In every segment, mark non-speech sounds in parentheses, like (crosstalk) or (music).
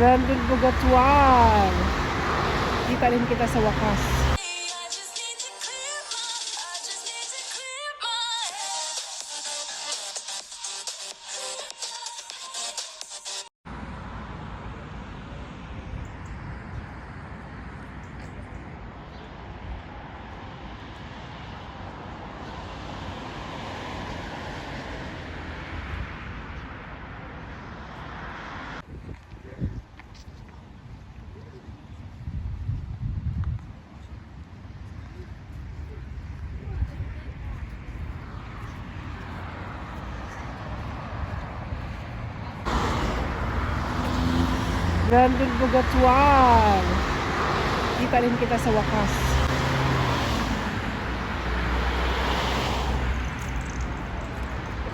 Brandon Bugatuan. Kita rin kita sa wakas. Brandon Bugatuan. Kita rin kita sa wakas.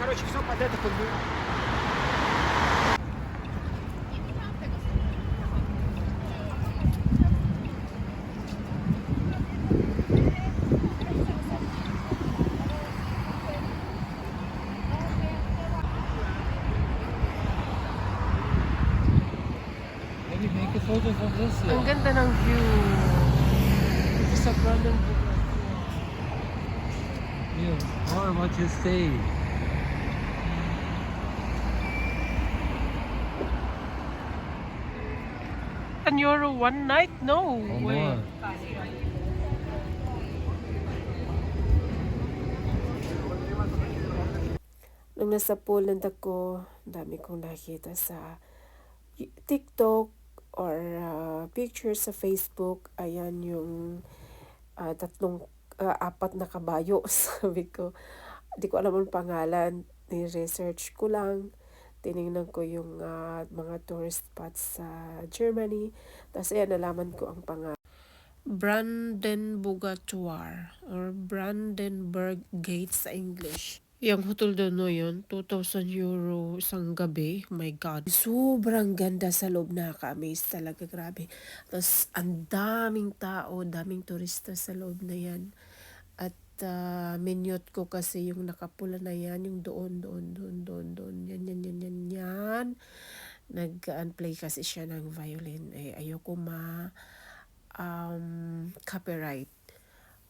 Короче, все под это как From this Ang one. ganda ng view. Dito sa Brandon. Yeah. Or what you say. An euro one night? No Or way. more. Nung nasa Poland ako, dami kong nakita sa TikTok or uh, pictures sa Facebook. Ayan yung uh, tatlong, uh, apat na kabayo. (laughs) Sabi ko, di ko alam ang pangalan. Ni-research ko lang. Tinignan ko yung uh, mga tourist spots sa Germany. Tapos ayan, nalaman ko ang pangalan. Brandenburger or Brandenburg Gate sa English. Yung hotel doon no yun, 2,000 euro isang gabi. My God. Sobrang ganda sa loob. Nakaka-amaze talaga. Grabe. Tapos, ang daming tao, daming turista sa loob na yan. At uh, minute ko kasi yung nakapula na yan, yung doon, doon, doon, doon, doon. Yan, yan, yan, yan, yan. Nag-unplay kasi siya ng violin. Eh, ayoko ma um, copyright.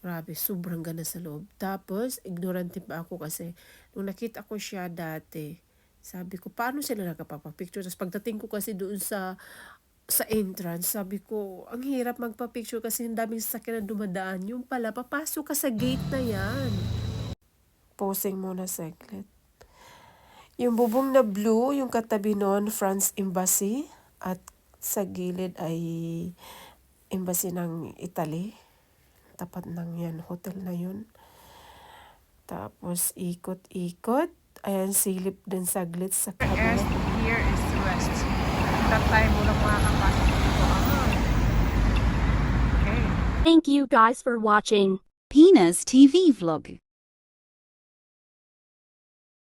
Grabe, sobrang ganda sa loob. Tapos, ignorante pa ako kasi nung nakita ko siya dati, sabi ko, paano sila nakapapapicture? Tapos pagdating ko kasi doon sa sa entrance, sabi ko, ang hirap magpa-picture kasi ang daming sasakyan na dumadaan. Yung pala, papasok ka sa gate na yan. Posing muna saglit. Yung bubong na blue, yung katabi noon, France Embassy. At sa gilid ay embassy ng Italy. Tapat ng yan, hotel na yun. Tapos ikot-ikot. Ayan, silip din saglit sa kabila. Here is the west. That time mo lang makakapasok dito. Ah. Okay. Thank you guys for watching Pena's TV vlog.